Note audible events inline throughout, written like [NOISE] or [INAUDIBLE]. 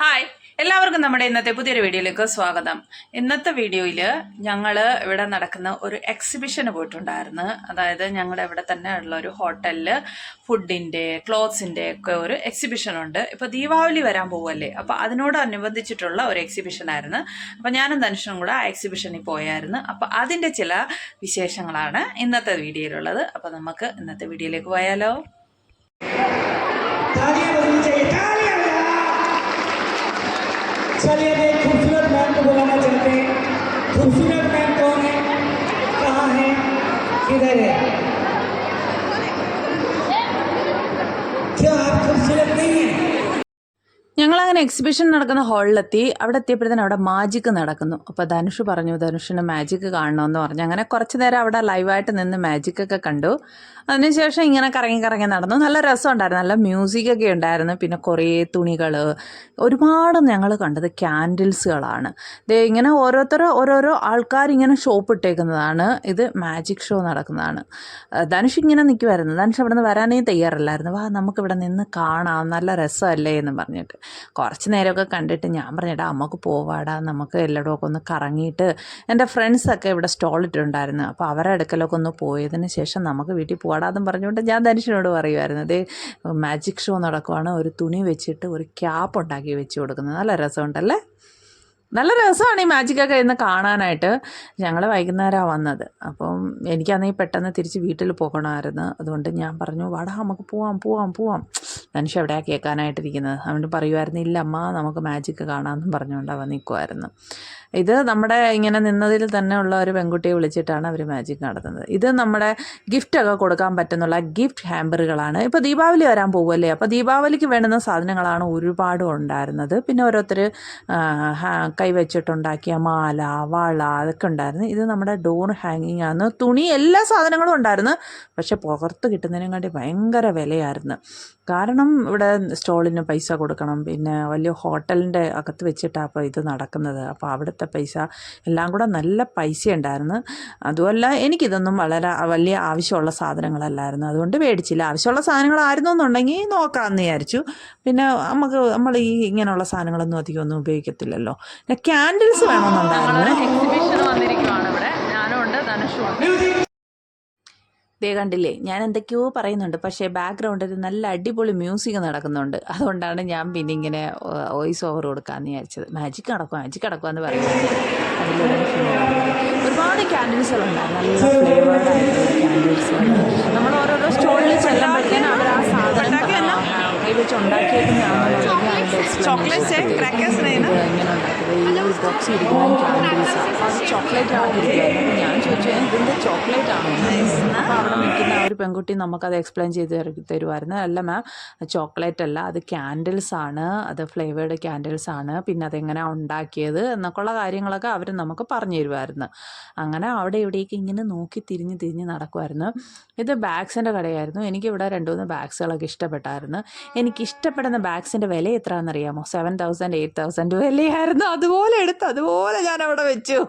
Hi എല്ലാവർക്കും നമ്മുടെ ഇന്നത്തെ പുതിയൊരു വീഡിയോയിലേക്ക് സ്വാഗതം. ഇന്നത്തെ വീഡിയോയിൽ ഞങ്ങൾ ഇവിടെ നടക്കുന്ന ഒരു എക്സിബിഷന് പോയിട്ടുണ്ടായിരുന്നു. അതായത് ഞങ്ങളുടെ ഇവിടെ തന്നെ ഉള്ള ഒരു ഹോട്ടലിൽ ഫുഡിന്റെ ക്ലോത്ത്സിന്റെ ഒക്കെ ഒരു എക്സിബിഷൻ ഉണ്ട്. ഇപ്പോൾ ദീപാവലി വരാൻ പോവല്ലേ അപ്പോൾ അതിനോടനുബന്ധിച്ചിട്ടുള്ള ഒരു എക്സിബിഷനായിരുന്നു അപ്പോൾ ഞാനും ധനുഷനും കൂടെ ആ എക്സിബിഷനിൽ പോയായിരുന്നു. അപ്പോൾ അതിന്റെ ചില വിശേഷങ്ങളാണ് ഇന്നത്തെ വീഡിയോയിലുള്ളത്. അപ്പോൾ നമുക്ക് ഇന്നത്തെ വീഡിയോയിലേക്ക് പോയാലോ? चलिए एक खूबसूरत मैम को बुलाना चाहते हैं। खूबसूरत मैम कौन है? कहाँ है? किधर है? എക്സിബിഷൻ നടക്കുന്ന ഹാളിലെത്തി അവിടെ എത്തിയപ്പോഴത്തേനും അവിടെ മാജിക് നടക്കുന്നു. അപ്പോൾ ധനുഷ് പറഞ്ഞു ധനുഷിന് മാജിക് കാണണമെന്ന് പറഞ്ഞു. അങ്ങനെ കുറച്ച് നേരം അവിടെ ലൈവായിട്ട് നിന്ന് മാജിക് ഒക്കെ കണ്ടു. അതിനുശേഷം ഇങ്ങനെ കറങ്ങി കറങ്ങി നടന്നു. നല്ല രസമുണ്ടായിരുന്നു. നല്ല മ്യൂസിക്കൊക്കെ ഉണ്ടായിരുന്നു. പിന്നെ കുറേ തുണികൾ ഒരുപാട് ഞങ്ങൾ കണ്ടത് ക്യാൻഡിൽസുകളാണ് ദേ ഇങ്ങനെ ഓരോരുത്തർ ഓരോരോ ആൾക്കാർ ഇങ്ങനെ ഷോപ്പ് ഇട്ടേക്കുന്നതാണ്. ഇത് മാജിക് ഷോ നടക്കുന്നതാണ്. ധനുഷ് ഇങ്ങനെ നിൽക്കുമായിരുന്നു ധനുഷ് അവിടെ നിന്ന് വരാനേ തയ്യാറല്ലായിരുന്നു. വാ നമുക്കിവിടെ നിന്ന് കാണാം. നല്ല രസമല്ലേ? എന്ന് പറഞ്ഞിട്ട്. കുറച്ച് നേരമൊക്കെ കണ്ടിട്ട് ഞാൻ പറഞ്ഞിട്ടാ അമ്മയ്ക്ക് പോവാടാ നമുക്ക് എല്ലായിടും ഒക്കെ ഒന്ന് കറങ്ങിയിട്ട്. എന്റെ ഫ്രണ്ട്സൊക്കെ ഇവിടെ സ്റ്റോൾ ഇട്ടിട്ടുണ്ടായിരുന്നു. അപ്പോൾ അവരുടെ അടുക്കലൊക്കെ ഒന്ന് പോയതിന് ശേഷം നമുക്ക് വീട്ടിൽ പോവാടാന്ന് പറഞ്ഞുകൊണ്ട് ഞാൻ ധനുഷിനോട് പറയുമായിരുന്നു അതേ മാജിക് ഷോ നടക്കുവാണ്. ഒരു തുണി വെച്ചിട്ട് ഒരു ക്യാപ്പ് ഉണ്ടാക്കി വെച്ച് കൊടുക്കുന്നത്. നല്ല രസമുണ്ടല്ലേ? നല്ല രസമാണ് ഈ മാജിക്കൊക്കെ ഇന്ന് കാണാനായിട്ട്. ഞങ്ങൾ വൈകുന്നേരമാണ് വന്നത്. അപ്പം എനിക്കാണെങ്കിൽ പെട്ടെന്ന് തിരിച്ച് വീട്ടിൽ പോകണമായിരുന്നു. അതുകൊണ്ട് ഞാൻ പറഞ്ഞു വാടാ നമുക്ക് പോവാം പോവാം പോവാം. ധനുഷ് എവിടെയാണ് കേൾക്കാനായിട്ടിരിക്കുന്നത്? അതുകൊണ്ട് പറയുമായിരുന്നു ഇല്ല അമ്മ നമുക്ക് മാജിക്ക് കാണാമെന്നും പറഞ്ഞുകൊണ്ട് അവൻ നിൽക്കുമായിരുന്നു ഇത് നമ്മുടെ ഇങ്ങനെ നിന്നതിൽ തന്നെ ഉള്ള ഒരു പെൺകുട്ടിയെ വിളിച്ചിട്ടാണ് അവർ മാജിക് നടത്തുന്നത്. ഇത് നമ്മുടെ ഗിഫ്റ്റൊക്കെ കൊടുക്കാൻ പറ്റുന്നുള്ള ഗിഫ്റ്റ് ഹാമ്പറുകളാണ് ഇപ്പോൾ ദീപാവലി വരാൻ പോകുമല്ലേ അപ്പോൾ ദീപാവലിക്ക് വേണ്ടുന്ന സാധനങ്ങളാണ് ഒരുപാട് ഉണ്ടായിരുന്നത്. പിന്നെ ഓരോരുത്തർ കൈവച്ചിട്ടുണ്ടാക്കിയ മാല വള അതൊക്കെ ഉണ്ടായിരുന്നു. ഇത് നമ്മുടെ ഡോർ ഹാങ്ങിങ് ആണ്. തുണി എല്ലാ സാധനങ്ങളും ഉണ്ടായിരുന്നു. പക്ഷെ പുറത്ത് കിട്ടുന്നതിനെക്കാട്ടി ഭയങ്കര വിലയായിരുന്നു. കാരണം ഇവിടെ സ്റ്റോളിന് പൈസ കൊടുക്കണം. പിന്നെ വലിയ ഹോട്ടലിന്റെ അകത്ത് വെച്ചിട്ടാണ് അപ്പോൾ ഇത് നടക്കുന്നത്. അപ്പോൾ അവിടുത്തെ പൈസ എല്ലാം കൂടെ നല്ല പൈസ ഉണ്ടായിരുന്നു അതുമല്ല എനിക്കിതൊന്നും വളരെ വലിയ ആവശ്യമുള്ള സാധനങ്ങളല്ലായിരുന്നു. അതുകൊണ്ട് മേടിച്ചില്ല. ആവശ്യമുള്ള സാധനങ്ങളായിരുന്നു എന്നുണ്ടെങ്കിൽ നോക്കാമെന്ന് വിചാരിച്ചു. പിന്നെ നമുക്ക് നമ്മൾ ഈ ഇങ്ങനെയുള്ള സാധനങ്ങളൊന്നും അധികം ഒന്നും ഉപയോഗിക്കത്തില്ലല്ലോ. പിന്നെ ക്യാൻഡിൽസ് വേണമെന്നുണ്ടായിരുന്നു. എക്സിബിഷൻ വന്നിരിക്കുവാണ് ഇവിടെ. ഞാനും ഉണ്ട് ധനുഷും ഉണ്ട്. ദേ കണ്ടില്ലേ ഞാൻ എന്തൊക്കെയോ പറയുന്നുണ്ട് പക്ഷേ ബാക്ക്ഗ്രൗണ്ടിൽ നല്ല അടിപൊളി മ്യൂസിക് നടക്കുന്നുണ്ട് അതുകൊണ്ടാണ് ഞാൻ പിന്നെ ഇങ്ങനെ വോയിസ് ഓവർ കൊടുക്കാമെന്ന് വിചാരിച്ചത് മാജിക് നടക്കും മാജിക് നടക്കുമെന്ന് പറയുന്നത് അതിലൂടെ ഒരുപാട് ക്യാൻഡിൽസുകളുണ്ടായിരുന്നു നല്ല ഫ്ലേവേർഡ് ആയിട്ടുള്ള ക്യാൻഡിൽസുകൾ നമ്മൾ ഓരോരോ സ്റ്റോളിൽ ചെല്ലുമ്പോഴത്തേനും അവർ ആ സാധനം കൈ വെച്ച് ഉണ്ടാക്കിയേക്കുന്നതാണെന്നുണ്ടെങ്കിൽ അതിന്റെ ചോക്ലേറ്റ്സ് ക്രാക്കേഴ്സ് ഇത് ഈ ഒരു ബോക്സ് ചോക്ലേറ്റ് ആക്കിയിരിക്കുകയായിരുന്നു ഞാൻ ചോദിച്ചു "ഏ, ഇതിന്റെ ചോക്ലേറ്റ് ആണോ അപ്പോൾ അവിടെ നിൽക്കുന്ന ആ ഒരു പെൺകുട്ടി നമുക്കത് എക്സ്പ്ലെയിൻ ചെയ്ത് തരു- തരുമായിരുന്നു അല്ല മാം ചോക്ലേറ്റ് അല്ല അത് ക്യാൻഡിൽസ് ആണ് അത് ഫ്ലേവേർഡ് ക്യാൻഡിൽസ് ആണ് പിന്നെ അതെങ്ങനെ ഉണ്ടാക്കിയത് എന്നൊക്കെയുള്ള കാര്യങ്ങളൊക്കെ അവർ നമുക്ക് പറഞ്ഞു തരുമായിരുന്നു അങ്ങനെ അവിടെ ഇവിടേക്ക് ഇങ്ങനെ നോക്കി തിരിഞ്ഞ് തിരിഞ്ഞ് നടക്കുമായിരുന്നു ഇത് ബാഗ്സിന്റെ കടയായിരുന്നു. എനിക്കിവിടെ രണ്ട് മൂന്ന് ബാഗ്സുകളൊക്കെ ഇഷ്ടപ്പെട്ടായിരുന്നു. എനിക്ക് ഇഷ്ടപ്പെടുന്ന ബാഗ്സിന്റെ വില എത്രയാണെന്നറിയാമോ? സെവൻ തൗസൻഡ് എയ്റ്റ് തൗസൻഡ് വിലയായിരുന്നു അതുപോലെ എടുത്ത് അതുപോലെ ഞാൻ അവിടെ വെച്ചു.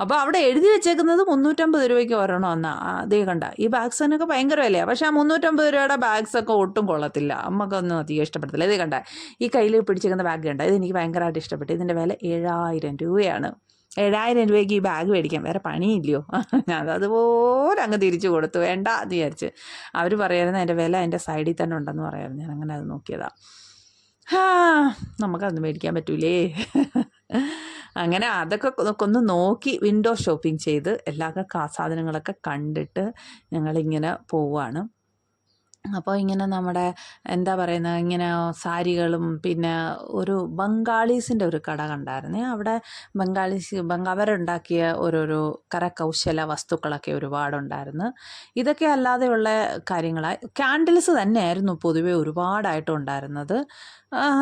അപ്പോൾ അവിടെ എഴുതി വെച്ചേക്കുന്നത് മുന്നൂറ്റമ്പത് രൂപയ്ക്ക് ഒരെണ്ണം എന്നാ. അതേ കണ്ട. ഈ ബാഗ്സിനൊക്കെ ഭയങ്കര വിലയാണ് പക്ഷേ ആ മുന്നൂറ്റമ്പത് രൂപയുടെ ബാഗ്സൊക്കെ ഒട്ടും കൊള്ളത്തില്ല. അമ്മക്കൊന്നും അധികം ഇഷ്ടപ്പെടത്തില്ല. ഇതേ കണ്ട ഈ കയ്യിൽ പിടിച്ചേക്കുന്ന ബാഗ് കണ്ട. ഇത് എനിക്ക് ഭയങ്കരമായിട്ട് ഇഷ്ടപ്പെട്ടു. ഇതിന്റെ വില ഏഴായിരം രൂപയാണ്. ഏഴായിരം രൂപയ്ക്ക് ഈ ബാഗ് മേടിക്കാം വേറെ പണിയില്ലയോ? [LAUGHS] ഞാൻ അതുപോലെ അങ്ങ് തിരിച്ചു കൊടുത്തു. വേണ്ട എന്ന് വിചാരിച്ച്. അവർ പറയായിരുന്നു എന്റെ വില എന്റെ സൈഡിൽ തന്നെ ഉണ്ടെന്ന് പറയായിരുന്നു ഞാൻ അങ്ങനെ അത് നോക്കിയതാ. ഹാ നമുക്കതൊന്നും മേടിക്കാൻ പറ്റൂലേ. അങ്ങനെ അതൊക്കെ ഒന്ന് നോക്കി വിൻഡോ ഷോപ്പിംഗ് ചെയ്ത് എല്ലാ സാധനങ്ങളൊക്കെ കണ്ടിട്ട് ഞങ്ങളിങ്ങനെ പോവുകയാണ് അപ്പോൾ ഇങ്ങനെ നമ്മുടെ എന്താ പറയുന്നത് ഇങ്ങനെ സാരികളും പിന്നെ ഒരു ബംഗാളീസിന്റെ ഒരു കട കണ്ടായിരുന്നേ. അവിടെ ബംഗാളീസ് ബംഗ അവരുണ്ടാക്കിയ ഓരോരോ കരകൗശല വസ്തുക്കളൊക്കെ ഒരുപാടുണ്ടായിരുന്നു. ഇതൊക്കെ അല്ലാതെയുള്ള കാര്യങ്ങളായി ക്യാൻഡിൽസ് തന്നെയായിരുന്നു പൊതുവേ ഒരുപാടായിട്ടും ഉണ്ടായിരുന്നത്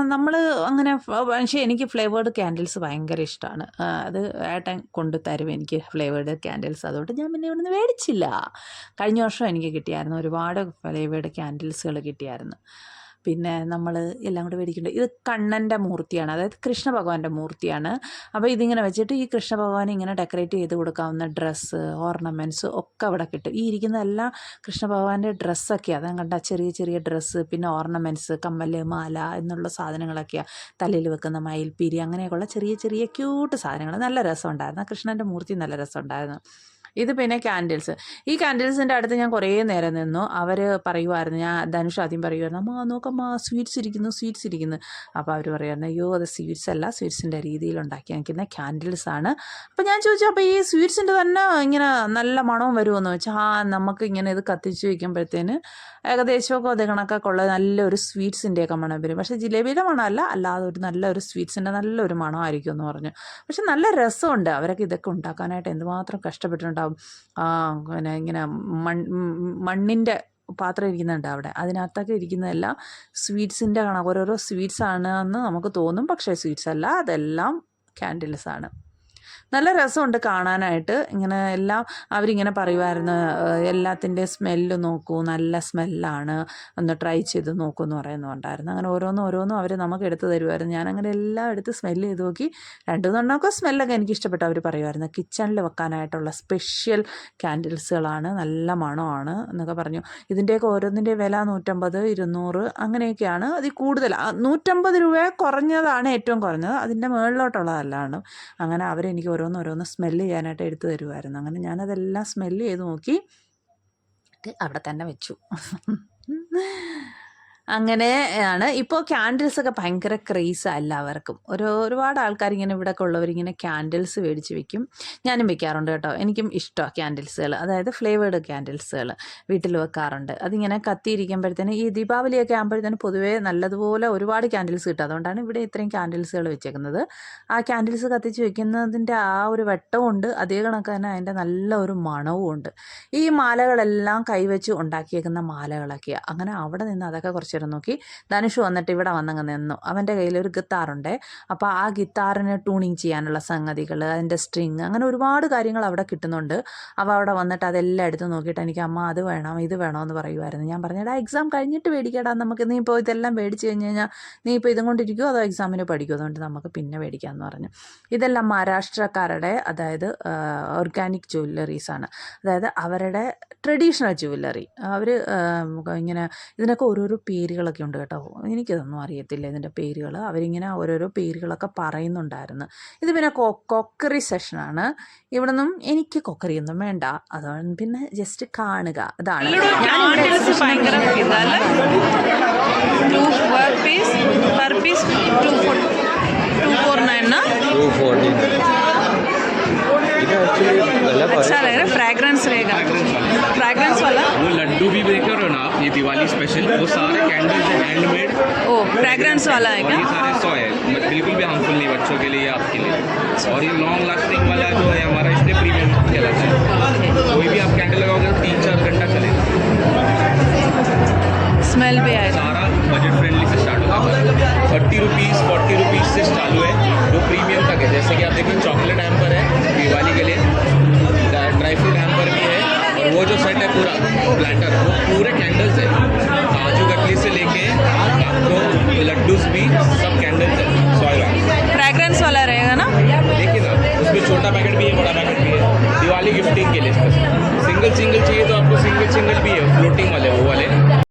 നമ്മൾ അങ്ങനെ പക്ഷേ എനിക്ക് ഫ്ലേവേർഡ് ക്യാൻഡിൽസ് ഭയങ്കര ഇഷ്ടമാണ് അത് ഏട്ടൻ കൊണ്ട് തരും എനിക്ക് ഫ്ലേവേർഡ് ക്യാൻഡിൽസ് അതുകൊണ്ട് ഞാൻ പിന്നെ ഇവിടുന്ന് മേടിച്ചില്ല. കഴിഞ്ഞ വർഷം എനിക്ക് കിട്ടിയായിരുന്നു. ഒരുപാട് ഫ്ലേവേർഡ് ക്യാൻഡിൽസുകൾ കിട്ടിയായിരുന്നു. പിന്നെ നമ്മൾ എല്ലാം കൂടി മേടിക്കുന്നുണ്ട് ഇത് കണ്ണന്റെ മൂർത്തിയാണ്. അതായത് കൃഷ്ണ ഭഗവാന്റെ മൂർത്തിയാണ്. അപ്പോൾ ഇതിങ്ങനെ വെച്ചിട്ട് ഈ കൃഷ്ണ ഭഗവാൻ ഇങ്ങനെ ഡെക്കറേറ്റ് ചെയ്ത് കൊടുക്കാവുന്ന ഡ്രസ്സ് ഓർണമെന്റ്സ് ഒക്കെ അവിടെ കിട്ടും. ഈ ഇരിക്കുന്നതെല്ലാം കൃഷ്ണ ഭഗവാന്റെ ഡ്രസ്സൊക്കെയാണ് അതാ കണ്ട ചെറിയ ചെറിയ ഡ്രസ്സ് പിന്നെ ഓർണമെന്റ്സ് കമ്മൽ മാല എന്നുള്ള സാധനങ്ങളൊക്കെയാണ് തലയിൽ വെക്കുന്ന മയിൽപ്പീരി അങ്ങനെയൊക്കെയുള്ള ചെറിയ ചെറിയ ക്യൂട്ട് സാധനങ്ങൾ നല്ല രസമുണ്ടായിരുന്നു. കൃഷ്ണന്റെ മൂർത്തി നല്ല രസമുണ്ടായിരുന്നു. ഇത് പിന്നെ ക്യാൻഡിൽസ് ഈ ക്യാൻഡിൽസിന്റെ അടുത്ത് ഞാൻ കുറേ നേരം നിന്നു. അവർ പറയുമായിരുന്നു ഞാൻ ധനുഷ് ആദ്യം പറയുമായിരുന്നു അമ്മ നോക്കമ്മ സ്വീറ്റ്സ് ഇരിക്കുന്നു സ്വീറ്റ്സ് ഇരിക്കുന്നു. അപ്പോൾ അവർ പറയുമായിരുന്നു അയ്യോ അത് സ്വീറ്റ്സ് അല്ല സ്വീറ്റ്സിന്റെ രീതിയിൽ ഉണ്ടാക്കി ക്യാൻഡിൽസ് ആണ്. അപ്പോൾ ഞാൻ ചോദിച്ചു അപ്പോൾ ഈ സ്വീറ്റ്സിന്റെ തന്നെ ഇങ്ങനെ നല്ല മണവും വരുമെന്ന് വെച്ചാൽ ആ നമുക്ക് ഇങ്ങനെ ഇത് കത്തിച്ച് വയ്ക്കുമ്പോഴത്തേന് ഏകദേശമൊക്കെ അതേ കണക്കൊക്കെ ഉള്ള നല്ലൊരു സ്വീറ്റ്സിന്റെയൊക്കെ മണം വരും. പക്ഷേ ജിലേബിയുടെ മണമല്ല അല്ലാതെ ഒരു നല്ലൊരു സ്വീറ്റ്സിന്റെ നല്ലൊരു മണമായിരിക്കും എന്ന് പറഞ്ഞു. പക്ഷെ നല്ല രസമുണ്ട് അവരൊക്കെ ഇതൊക്കെ ഉണ്ടാക്കാനായിട്ട്. എന്തുമാത്രം കഷ്ടപ്പെട്ടിട്ടുണ്ടാവും. പിന്നെ ഇങ്ങനെ മൺ മണ്ണിന്റെ പാത്രം ഇരിക്കുന്നുണ്ട് അവിടെ. അതിനകത്തൊക്കെ ഇരിക്കുന്നതെല്ലാം സ്വീറ്റ്സിന്റെ കണക്ക് ഓരോരോ സ്വീറ്റ്സ് ആണ് എന്ന് നമുക്ക് തോന്നും. പക്ഷേ സ്വീറ്റ്സ് അല്ല. അതെല്ലാം ക്യാൻഡിൽസ് ആണ്. നല്ല രസമുണ്ട് കാണാനായിട്ട്. ഇങ്ങനെ എല്ലാം അവരിങ്ങനെ പറയുമായിരുന്നു എല്ലാത്തിന്റെ സ്മെല്ല് നോക്കൂ നല്ല സ്മെല്ലാണ് ഒന്ന് ട്രൈ ചെയ്ത് നോക്കൂ എന്ന് പറയുന്നുണ്ടായിരുന്നു. അങ്ങനെ ഓരോന്നും ഓരോന്നും അവർ നമുക്ക് എടുത്ത് തരുമായിരുന്നു ഞാനങ്ങനെ എല്ലാം എടുത്ത് സ്മെല്ല് ചെയ്ത് നോക്കി. രണ്ട് മൂന്നെണ്ണമൊക്കെ സ്മെല്ലൊക്കെ എനിക്ക് ഇഷ്ടപ്പെട്ടു അവർ പറയുമായിരുന്നു കിച്ചണിൽ വെക്കാനായിട്ടുള്ള സ്പെഷ്യൽ ക്യാൻഡിൽസുകളാണ് നല്ല മണമാണ് എന്നൊക്കെ പറഞ്ഞു. ഇതിന്റെയൊക്കെ ഓരോന്നിന്റെ വില നൂറ്റമ്പത് ഇരുന്നൂറ് അങ്ങനെയൊക്കെയാണ്. അതിൽ കൂടുതൽ നൂറ്റമ്പത് രൂപ കുറഞ്ഞതാണ് ഏറ്റവും കുറഞ്ഞത്. അതിന്റെ മുകളിലോട്ടുള്ളതല്ലാണ് അങ്ങനെ അവരെനിക്ക് ഓരോന്ന് ഓരോന്ന് സ്മെല്ല് ചെയ്യാനായിട്ട് എടുത്തു തരുമായിരുന്നു അങ്ങനെ ഞാനതെല്ലാം സ്മെല്ല് ചെയ്ത് നോക്കി. അവിടെ തന്നെ വെച്ചു. അങ്ങനെയാണ് ഇപ്പോൾ ക്യാൻഡിൽസ് ഒക്കെ ഭയങ്കര ക്രേസ് എല്ലാവർക്കും. ഒരു ഒരുപാട് ആൾക്കാർ ഇങ്ങനെ ഇവിടെ ഒക്കെ ഉള്ളവരിങ്ങനെ ക്യാൻഡിൽസ് മേടിച്ച് വെക്കും. ഞാനും വെക്കാറുണ്ട് കേട്ടോ. എനിക്കും ഇഷ്ടമാണ് ക്യാൻഡിൽസുകൾ അതായത് ഫ്ലേവേഡ് ക്യാൻഡിൽസുകൾ വീട്ടിൽ വെക്കാറുണ്ട്. അതിങ്ങനെ കത്തിയിരിക്കുമ്പോഴത്തേന് ഈ ദീപാവലിയൊക്കെ ആകുമ്പോഴത്തേന് പൊതുവേ നല്ലതുപോലെ ഒരുപാട് ക്യാൻഡിൽസ് കിട്ടും. അതുകൊണ്ടാണ് ഇവിടെ ഇത്രയും ക്യാൻഡിൽസുകൾ വെച്ചേക്കുന്നത്. ആ ക്യാൻഡിൽസ് കത്തിച്ച് വെക്കുന്നതിന്റെ ആ ഒരു വെട്ടവും ഉണ്ട് അതേ കണക്ക് തന്നെ അതിന്റെ നല്ല ഒരു മണവും ഉണ്ട് ഈ മാലകളെല്ലാം കൈവച്ച് ഉണ്ടാക്കിയേക്കുന്ന മാലകളൊക്കെയാണ് അങ്ങനെ അവിടെ നിന്ന് അതൊക്കെ കുറച്ച് നേരം നോക്കി. ധനുഷ് വന്നിട്ട് ഇവിടെ വന്നങ്ങ് നിന്നു. അവന്റെ കയ്യിൽ ഒരു ഗിത്താറുണ്ട്. അപ്പോൾ ആ ഗിത്താറിന് ട്യൂണിങ് ചെയ്യാനുള്ള സംഗതികൾ അതിന്റെ സ്ട്രിങ് അങ്ങനെ ഒരുപാട് കാര്യങ്ങൾ അവിടെ കിട്ടുന്നുണ്ട്. അവ അവിടെ വന്നിട്ട് അതെല്ലാം എടുത്ത് നോക്കിയിട്ട് എനിക്ക് അമ്മ അത് വേണം ഇത് വേണം എന്ന് പറയുമായിരുന്നു. ഞാൻ പറഞ്ഞടാ എക്സാം കഴിഞ്ഞിട്ട് മേടിക്കടാ നമുക്ക് നീ ഇപ്പോൾ ഇതെല്ലാം മേടിച്ച് കഴിഞ്ഞ് കഴിഞ്ഞാൽ നീ ഇപ്പോൾ ഇതും കൊണ്ടിരിക്കുമോ അതോ എക്സാമിന് പഠിക്കുമോ അതുകൊണ്ട് നമുക്ക് പിന്നെ മേടിക്കാമെന്ന് പറഞ്ഞു. ഇതെല്ലാം മഹാരാഷ്ട്രക്കാരുടെ അതായത് ഓർഗാനിക് ജ്വല്ലറീസ് ആണ്. അതായത് അവരുടെ ട്രഡീഷണൽ ജ്വല്ലറി അവർ ഇങ്ങനെ ഇതിനൊക്കെ ഓരോരോ പേരുകളൊക്കെ ഉണ്ട് കേട്ടോ എനിക്കതൊന്നും അറിയത്തില്ല ഇതിൻ്റെ പേരുകൾ അവരിങ്ങനെ ഓരോരോ പേരുകളൊക്കെ പറയുന്നുണ്ടായിരുന്നു ഇത് പിന്നെ കൊ കൊക്കറി സെഷനാണ് ഇവിടെ നിന്നും എനിക്ക് കൊക്കറിയൊന്നും വേണ്ട അതുകൊണ്ട് പിന്നെ ജസ്റ്റ് കാണുക അതാണ് ഞാനിവിടെ ക്യാൻഡിൽസ് ഭയങ്കര ഇതല്ലേ two per piece per piece two four two four nine ना टू फोर्टीन एक्चुअली गला अच्छा लग रहा है फ्रेग्रेंस रहेगा फ्रेग्रेंस वाला वो लड्डू भी देख रहे हो ना आप ये दिवाली स्पेशल वो सारे कैंडल्स हैं हैंडमेड ओ फ्रेग्रेंस वाला है और ये सारे सौ है। बिल्कुल भी हार्मफुल नहीं बच्चों के लिए या आपके लिए। और ये लॉन्ग लास्टिंग वाला जो है हमारा इसलिए प्रीमियम कहलाता है। कोई भी आप कैंडल लगाओगे तो तीन चार घंटा चलेगा स्मेल भी आएगा। सारा बजट फ्रेंडली से स्टार्ट होगा थर्टी रुपीज़ फोर्टी रुपीज़ से चालू है। जो प्रीमियम तक है। जैसे कि आप देखिए चॉकलेट हैम्पर है दिवाली के लिए ड्राई फ्रूट हैम्पर है वो जो सेट है पूरा प्लेटर वो पूरे कैंडल्स है। काजू कटली से लेके आपको लड्डूस भी सब कैंडल्स है सॉयल फ्रेग्रेंस वाला रहेगा ना? देखिए ना उसमें छोटा पैकेट भी है बड़ा पैकेट भी है। दिवाली गिफ्टिंग के लिए सिंगल सिंगल चाहिए तो आपको सिंगल सिंगल भी है फ्लोटिंग वाले वो वाले।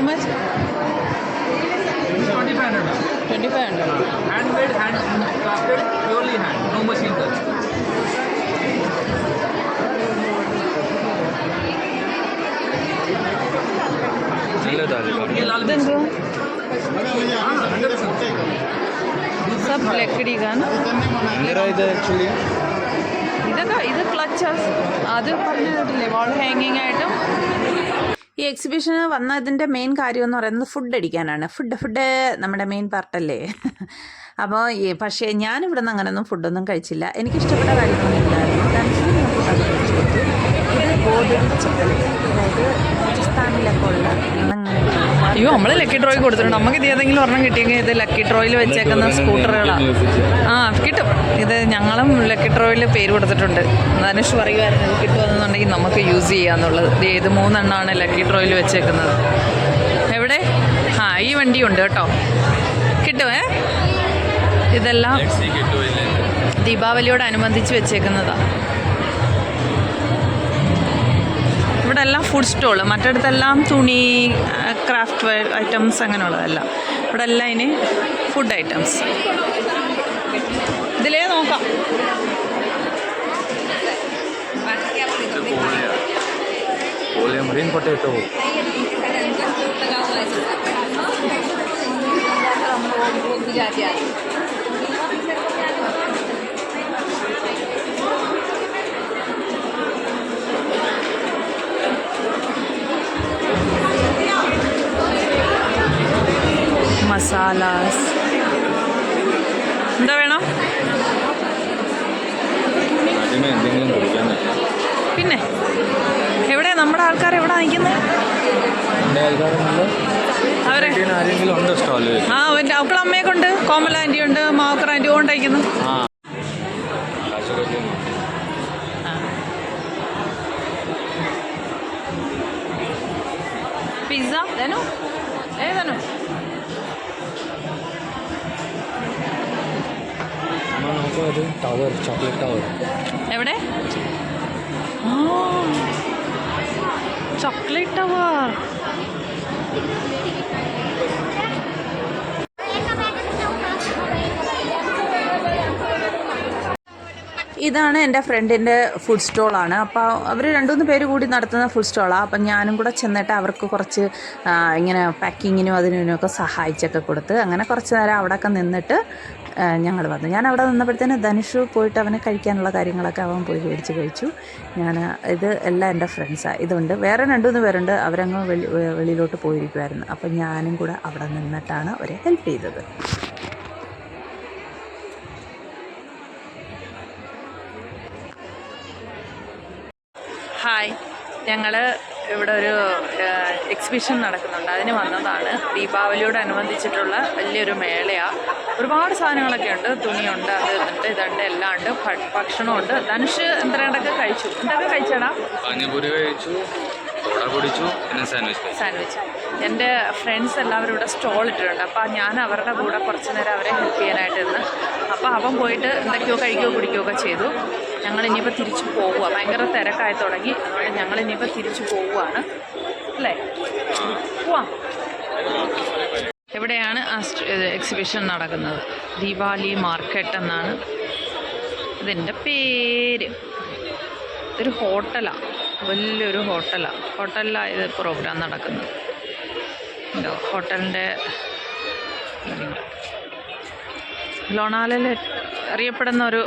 much how much twenty five hundred twenty five hundred handmade hand crafted purely hand no machine touch ये लाल मिर्च हाँ हंड्रेड सब लकड़ी का ना मेरा इधर एक्चुअली ഇതൊക്കെ ഇത് ക്ലച്ച് അത് പറഞ്ഞിട്ടില്ലേ വാൾ ഹാങ്ങിങ് ആയിട്ടും ഈ എക്സിബിഷന് വന്നതിന്റെ മെയിൻ കാര്യം എന്ന് പറയുന്നത് ഫുഡ് അടിക്കാനാണ്. ഫുഡ് ഫുഡ് നമ്മുടെ മെയിൻ പാർട്ടല്ലേ അപ്പോൾ പക്ഷേ ഞാനിവിടെ നിന്ന് അങ്ങനെയൊന്നും ഫുഡൊന്നും കഴിച്ചില്ല. എനിക്കിഷ്ടപ്പെട്ട കാര്യങ്ങളൊന്നും ഇല്ലായിരുന്നു ഇത് ഗോദരി ചിക്കൻ അതായത് അയ്യോ നമ്മൾ ലക്കി ഡ്രോയിൽ കൊടുത്തിട്ടുണ്ട്. നമുക്ക് ഇത് ഏതെങ്കിലും ഒരെണ്ണം കിട്ടിയെങ്കിൽ ഇത് ലക്കി ഡ്രോയിൽ വെച്ചേക്കുന്ന സ്കൂട്ടറുകളാണ് ആ കിട്ടും. ഇത് ഞങ്ങളും ലക്കി ഡ്രോയിൽ പേര് കൊടുത്തിട്ടുണ്ട്. ധനുഷ് പറയുമായിരുന്നു ഇത് കിട്ടുമെന്നുണ്ടെങ്കിൽ നമുക്ക് യൂസ് ചെയ്യാന്നുള്ളത്. ഇത് ഏത് മൂന്നെണ്ണമാണ് ലക്കി ഡ്രോയിൽ വെച്ചേക്കുന്നത്? എവിടെ? ആ ഈ വണ്ടിയുണ്ട് കേട്ടോ. കിട്ടുമേ ഇതെല്ലാം ദീപാവലിയോടനുബന്ധിച്ച് വെച്ചേക്കുന്നതാണ് ഇവിടെ എല്ലാം ഫുഡ് സ്റ്റോള് മറ്റിടത്തെല്ലാം തുണി ക്രാഫ്റ്റ് ഐറ്റംസ് അങ്ങനെയുള്ളതല്ല ഇവിടെ എല്ലാം ഇനി ഫുഡ് ഐറ്റംസ് ഇതിലേ നോക്കാം ग्रीन पोटैटो മസാലാസ്. എന്താ വേണം? പിന്നെ എവിടെ നമ്മുടെ ആൾക്കാർ എവിടെ നിൽക്കുന്നത്? അവരെ? ആ അവന്റെ അവക്കള അമ്മയൊക്കെ ഉണ്ട്. കോമല ആന്റി ഉണ്ട്. മാവക്കർ ആന്റി കൊണ്ടയക്കുന്നു പിസ്സ? ധനു? ഏ ധനു? അമ്മ അത് ടവർ ചോക്ലേറ്റ് ടവർ എവിടെ? ചോക്ലേറ്റ് ടവർ ഇതാണ് എന്റെ ഫ്രണ്ടിന്റെ ഫുഡ് സ്റ്റോളാണ് അപ്പോൾ അവർ രണ്ടുമൂന്ന് പേര് കൂടി നടത്തുന്ന ഫുഡ് സ്റ്റോളാണ് അപ്പം ഞാനും കൂടെ ചെന്നിട്ട് അവർക്ക് കുറച്ച് ഇങ്ങനെ പാക്കിങ്ങിനും അതിനും ഒക്കെ സഹായിച്ചൊക്കെ കൊടുത്ത് അങ്ങനെ കുറച്ച് നേരം അവിടെയൊക്കെ നിന്നിട്ട് ഞങ്ങൾ വന്നു. ഞാൻ അവിടെ നിന്നപ്പോഴത്തേന് ധനുഷ് പോയിട്ട് അവന് കഴിക്കാനുള്ള കാര്യങ്ങളൊക്കെ അവൻ പോയി മേടിച്ച് കഴിച്ചു. ഞാൻ ഇത് എല്ലാം എന്റെ ഫ്രണ്ട്സാണ് ഇതുണ്ട്. വേറെ രണ്ടുമൂന്ന് പേരുണ്ട്. അവരങ്ങ് വെളി വെളിയിലോട്ട് പോയിരിക്കുമായിരുന്നു അപ്പം ഞാനും കൂടെ അവിടെ നിന്നിട്ടാണ് അവരെ ഹെൽപ്പ് ചെയ്തത്. ഞങ്ങൾ ഇവിടെ ഒരു എക്സിബിഷൻ നടക്കുന്നുണ്ട്. അതിന് വന്നതാണ്. ദീപാവലിയോട് ദീപാവലിയോടനുബന്ധിച്ചിട്ടുള്ള വലിയൊരു മേളയാണ് ഒരുപാട് സാധനങ്ങളൊക്കെ ഉണ്ട്. തുണിയുണ്ട് അത് ഇതുണ്ട് ഇതുണ്ട് എല്ലാം ഉണ്ട്. ഭക്ഷണമുണ്ട്. ധനുഷ് എന്തരണ്ടൊക്കെ കഴിച്ചു? എന്തൊക്കെ കഴിച്ചടാ? പാനിപൂരി കഴിച്ചു പിന്നെ സാൻഡ്വിച്ച് സാൻഡ്വിച്ച്. എന്റെ ഫ്രണ്ട്സ് എല്ലാവരും ഇവിടെ സ്റ്റോൾ ഇട്ടിട്ടുണ്ട്. അപ്പോൾ ഞാൻ അവരുടെ കൂടെ കുറച്ച് നേരം അവരെ ഹെൽപ്പ് ചെയ്യാനായിട്ട് ഇന്ന് അപ്പോൾ അവൻ പോയിട്ട് എന്തൊക്കെയോ കഴിക്കുകയോ കുടിക്കുകയോ ഒക്കെ ചെയ്തു. ഞങ്ങൾ ഇനിയിപ്പോൾ തിരിച്ചു പോവുക ഭയങ്കര തിരക്കായി തുടങ്ങി. അതുകൊണ്ട് ഞങ്ങൾ ഇനിയിപ്പോൾ തിരിച്ചു പോവുകയാണ് അല്ലേ? പോവാം. എവിടെയാണ് എക്സിബിഷൻ നടക്കുന്നത്? ദീപാവലി മാർക്കറ്റ് എന്നാണ്. ഇതിന്റെ പേര്. ഇതൊരു ഹോട്ടലാണ് വലിയൊരു ഹോട്ടലാണ് ഹോട്ടലിലാണ് ഇത് പ്രോഗ്രാം നടക്കുന്നത്. ഇതോ ഹോട്ടലിന്റെ ലോണാലയിൽ അറിയപ്പെടുന്ന ഒരു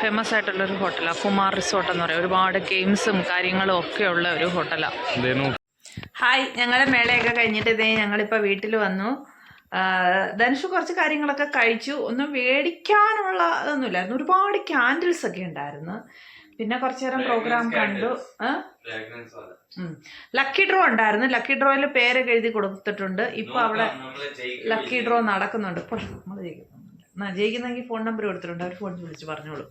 ഫേമസ് ആയിട്ടുള്ളൊരു ഹോട്ടലാണ് കുമാർ റിസോർട്ട് എന്ന് പറയും. ഒരുപാട് ഗെയിംസും കാര്യങ്ങളും ഒക്കെ ഉള്ള ഒരു ഹോട്ടലാണ് ഹായ് ഞങ്ങളുടെ മേളയൊക്കെ കഴിഞ്ഞിട്ട് ഇതേ ഞങ്ങളിപ്പോൾ വീട്ടിൽ വന്നു. ധനുഷ് കുറച്ച് കാര്യങ്ങളൊക്കെ കഴിച്ചു. ഒന്നും മേടിക്കാനുള്ള ഇതൊന്നുമില്ലായിരുന്നു ഒരുപാട് ക്യാൻഡിൽസ് ഒക്കെ ഉണ്ടായിരുന്നു. പിന്നെ കുറച്ചു നേരം പ്രോഗ്രാം കണ്ടു. ലക്കി ഡ്രോ ഉണ്ടായിരുന്നു. ലക്കി ഡ്രോയിൽ പേരൊക്കെ എഴുതി കൊടുത്തിട്ടുണ്ട്. ഇപ്പൊ അവിടെ ലക്കി ഡ്രോ നടക്കുന്നുണ്ട്. ഇപ്പോൾ നമ്മൾ ജയിക്കുന്നുണ്ട്. ജയിക്കുന്നെങ്കിൽ ഫോൺ നമ്പർ കൊടുത്തിട്ടുണ്ട്. അവർ ഫോൺ വിളിച്ച് പറഞ്ഞോളൂ.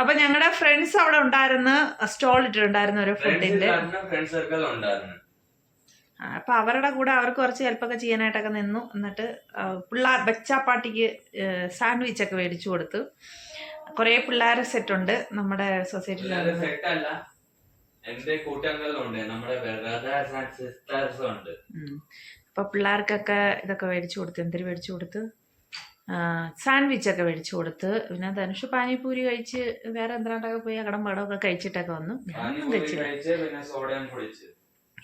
അപ്പൊ ഞങ്ങളുടെ ഫ്രണ്ട്സ് അവിടെ ഉണ്ടായിരുന്നു സ്റ്റോൾ ഇട്ടിട്ടുണ്ടായിരുന്നു ഒരു ഫുഡിന്റെ അപ്പൊ അവരുടെ കൂടെ അവർക്ക് കുറച്ച് ഹെൽപ്പൊക്കെ ചെയ്യാനായിട്ടൊക്കെ നിന്നു. എന്നിട്ട് പിള്ളേർ ബച്ചാപ്പാട്ടിക്ക് സാൻഡ്വിച്ച് ഒക്കെ മേടിച്ചു കൊടുത്തു. കുറെ പിള്ളേരെ സെറ്റ് ഉണ്ട് നമ്മുടെ സൊസൈറ്റിയിൽ എന്റെ കൂട്ടങ്ങളുണ്ട് നമ്മുടെ ബ്രദേഴ്സ് ആൻഡ് സിസ്റ്റേഴ്സും ഉണ്ട് അപ്പൊ പിള്ളേർക്കൊക്കെ ഇതൊക്കെ മേടിച്ചു കൊടുത്ത് എന്തിരി മേടിച്ചു കൊടുത്ത്? സാൻഡ്വിച്ച് ഒക്കെ മേടിച്ചു കൊടുത്ത്. പിന്നെ ധനുഷ് പാനിപൂരി കഴിച്ച് വേറെ എന്തിനാണ്ടൊക്കെ പോയി അകടം പടമൊക്കെ കഴിച്ചിട്ടൊക്കെ വന്നു. ഞാനൊന്നും കഴിച്ചില്ല.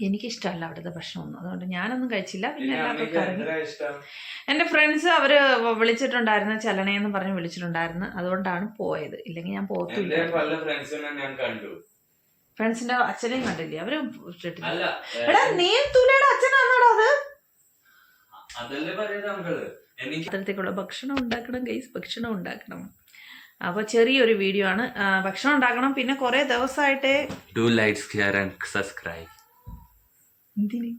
എനിക്കിഷ്ടമല്ല അവിടുത്തെ ഭക്ഷണമൊന്നും. അതുകൊണ്ട് ഞാനൊന്നും കഴിച്ചില്ല. പിന്നെ എല്ലാവർക്കും എന്റെ ഫ്രണ്ട്സ് അവർ വിളിച്ചിട്ടുണ്ടായിരുന്നു. ചലനയെന്ന് പറഞ്ഞ് വിളിച്ചിട്ടുണ്ടായിരുന്നു. അതുകൊണ്ടാണ് പോയത്. ഇല്ലെങ്കിൽ ഞാൻ എന്റെ പോകത്തില്ല പല ഫ്രണ്ട്സിനെ ഞാൻ കണ്ടു ഫ്രണ്ട്സിന്റെ അച്ഛനെയും കണ്ടില്ലേ? അവർ എടാ നീ തുലയുടെ അച്ഛനാണോടാ അത്? അതല്ലേ പറയുന്നത് അങ്കിൾ? എനിക്ക് അത്തരത്തേക്കുള്ള ഭക്ഷണം ഉണ്ടാക്കണം ഗൈസ് ഭക്ഷണം ഉണ്ടാക്കണം. അപ്പൊ ചെറിയൊരു വീഡിയോ ആണ്. ഭക്ഷണം ഉണ്ടാക്കണം. പിന്നെ കുറേ ദിവസമായിട്ടേ do likes share and subscribe എന്തിന്?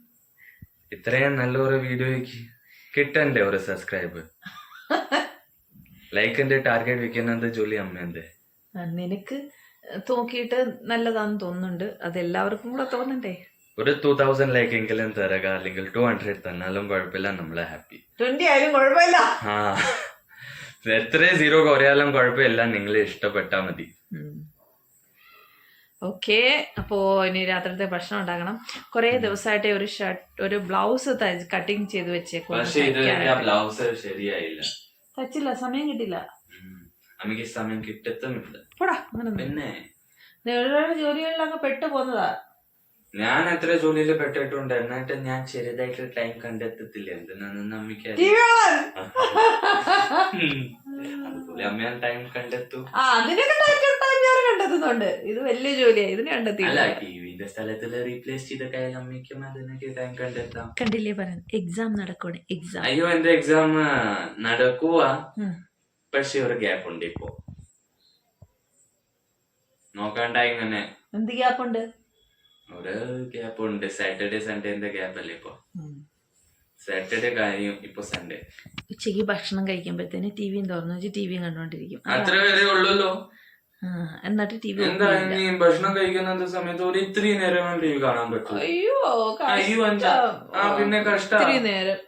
ഇത്രയും നല്ലൊരു വീഡിയോയ്ക്ക് കിട്ടണ്ടേ ഒരു സബ്സ്ക്രൈബ് ലൈക്കിന്റെ ടാർഗറ്റ് വെക്കുന്നത് ജോലി അമ്മേന്റെ നിനക്ക് നോക്കിയിട്ട് നല്ലതാന്ന് തോന്നുന്നുണ്ട്. അത് എല്ലാവർക്കും കൂടെ തോന്നണ്ടേ? ഒരു ടൂ തൗസൻഡ് ലേക്കെങ്കിലും എങ്കിലും തരക അല്ലെങ്കിൽ ടു ഹൺഡ്രഡ് തന്നാലും കുഴപ്പമില്ല നമ്മളെ ഹാപ്പി ട്വന്റി ആയാലും കുഴപ്പമില്ല. ആ. എത്ര സീറോ കുറയാലും കുഴപ്പമില്ല നിങ്ങൾ ഇഷ്ടപ്പെട്ടാ മതി. ഓക്കെ അപ്പോ ഇനി രാത്രിത്തെ ഭക്ഷണം ഉണ്ടാക്കണം കുറേ ദിവസമായിട്ട് ഒരു ഷർട്ട് ഒരു ബ്ലൗസ് കട്ടിങ് ചെയ്ത് വെച്ചേക്കും ബ്ലൗസ് ശരിയായില്ല. തച്ചില്ല സമയം കിട്ടില്ല. ഈ സമയം കിട്ടത്തുമില്ല. പോടാ അങ്ങനെ പിന്നെ ഒരുപാട് ജോലികളിൽ അങ്ങ് പെട്ടു പോകുന്നതാ ഞാൻ എത്ര ജോലിയിൽ പെട്ടിട്ടുണ്ട്? എന്നിട്ട് ഞാൻ ചെറുതായിട്ട് ടൈം കണ്ടെത്തത്തില്ല. എന്തിനാണെന്ന് അമ്മയ്ക്ക് ടി വി കാണാൻ. ഉം. അതുപോലെ അമ്മ ടൈം കണ്ടെത്തും. ആ അതിനൊക്കെ ടൈം ഞാൻ കണ്ടെത്തുന്നുണ്ട്? ഇത് വലിയ ജോലിയാ ഇതിനെ അല്ല ടിവിന്റെ റീപ്ലേസ് ചെയ്ത കയ്യിൽ അമ്മയ്ക്കും അതിനൊക്കെ ടൈം കണ്ടെത്താം. കണ്ടില്ലേ പറയാൻ എക്സാം നടക്കണേ എക്സാം അയ്യോ എന്റെ എക്സാം നടക്കുക ഉം. പക്ഷെ ഒരു ഗ്യാപ്പ് ഉണ്ട് ഇപ്പോ. നോക്കണ്ട ഇങ്ങനെ. എന്ത് ഗ്യാപ്പ് ഉണ്ട്? ഒരു ഗ്യാപ്പ് ഉണ്ട്. സാറ്റർഡേ സൺഡേന്റെ ഗ്യാപ്പ് അല്ലേ ഇപ്പൊ? സാറ്റർഡേ കഴിയും ഇപ്പൊ സൺഡേ ഉച്ചയ്ക്ക് ഭക്ഷണം കഴിക്കുമ്പോഴത്തേന് ടി വിയും തുറന്നു വെച്ച് ടി വിയും കണ്ടോണ്ടിരിക്കും അത്ര വരെ ഉള്ളല്ലോ. എന്നിട്ട് ടി വി എന്താ ഭക്ഷണം കഴിക്കുന്ന സമയത്ത് ഒരു ഇത്രയും നേരം ടി വി കാണാൻ പറ്റും. അയ്യോ അയ്യോ പിന്നെ കഷ്ടം. നേരം.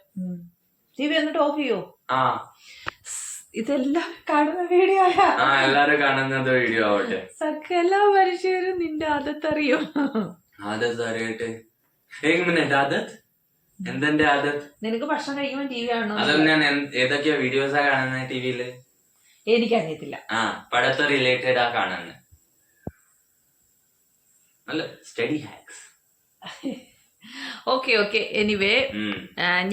ടി വി എന്നിട്ട് ഓഫ് ചെയ്യോ? ആ. ഇതെല്ലാം കാണുന്ന വീഡിയോ എല്ലാരും കാണുന്നത് വീഡിയോ ആവട്ടെ. സകല മനുഷ്യരും നിന്റെ ആദത്തറിയോ ആദത്ത് അറിയട്ടെ. ഏക് മിനിറ്റ് ആദത്ത്? എന്തെന്റെ ആദത്ത്? നിനക്ക് ഭക്ഷണം കഴിക്കുമ്പോൾ ടി വി കാണണോ? അതും ഞാൻ ഏതൊക്കെയാ വീഡിയോസാ കാണുന്നത് ടിവിയിൽ എനിക്കറിയത്തില്ല. ആ പടത്തെ റിലേറ്റഡ് ആ കാണുന്നത് അല്ല study hacks okay okay anyway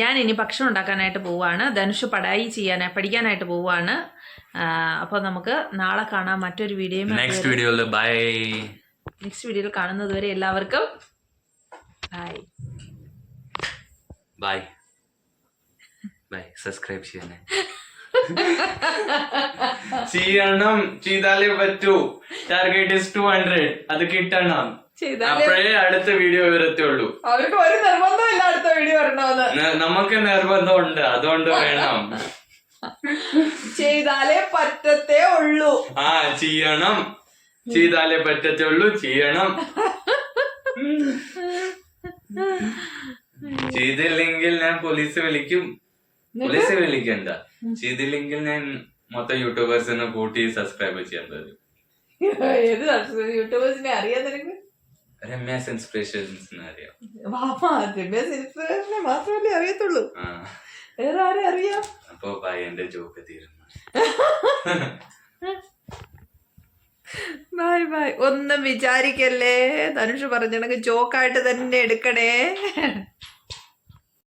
ഞാൻ ഇനി ഭക്ഷണം ഉണ്ടാക്കാനായിട്ട് പോവാണ്. ധനുഷ് പടായി ചെയ്യാനായി പഠിക്കാനായിട്ട് പോവാണ്. അപ്പോൾ നമുക്ക് നാളെ കാണാം. മറ്റൊരു വീഡിയോ നെക്സ്റ്റ് വീഡിയോയിൽ ബൈ നെക്സ്റ്റ് വീഡിയോയിൽ കാണുന്നത് വരെ എല്ലാവർക്കും ബൈ ബൈ ബൈ സബ്സ്ക്രൈബ് ചെയ്യണേ ചെയ്യണം. ചെയ്താലേ പറ്റൂ. ടാർഗറ്റ് ഇസ് ടു ഹൺഡ്രഡ് അത് കിട്ടണം. അപ്പോഴേ അടുത്ത വീഡിയോ വരത്തുള്ളൂ അവർക്ക് ഒരു നിർബന്ധമില്ല അടുത്ത വീഡിയോ വരണമെന്ന്. നമുക്ക് നിർബന്ധമുണ്ട്. അതുകൊണ്ട് വേണം. ചെയ്താലേ പറ്റത്തേ ഉള്ളൂ. ആ ചെയ്യണം. ചെയ്താലേ പറ്റത്തുള്ളൂ. ചെയ്യണം. ചെയ്തില്ലെങ്കിൽ ഞാൻ പോലീസ് വിളിക്കും. പോലീസ് വിളിക്കണ്ട. ചെയ്തില്ലെങ്കിൽ ഞാൻ മൊത്തം യൂട്യൂബേഴ്സിനെ കൂട്ടി സബ്സ്ക്രൈബ് ചെയ്യാൻ തരും. ഏത് യൂട്യൂബേഴ്സിനെ അറിയാൻ നിനക്ക് രമ്യാസ് ഇൻസ്പിറേഷൻസ് അറിയാം വാമ രമ്യാസ് ഇൻസ്പിറേഷനെ മാത്രമല്ലേ അറിയത്തുള്ളൂ. വേറെ ആരെ അറിയാം? അപ്പൊ ബൈ എന്റെ ജോക്ക് തീരുന്നു. Bye bye. ഒന്നും വിചാരിക്കല്ലേ? ധനുഷ് പറഞ്ഞ ജോക്കായിട്ട് തന്നെ എടുക്കണേ.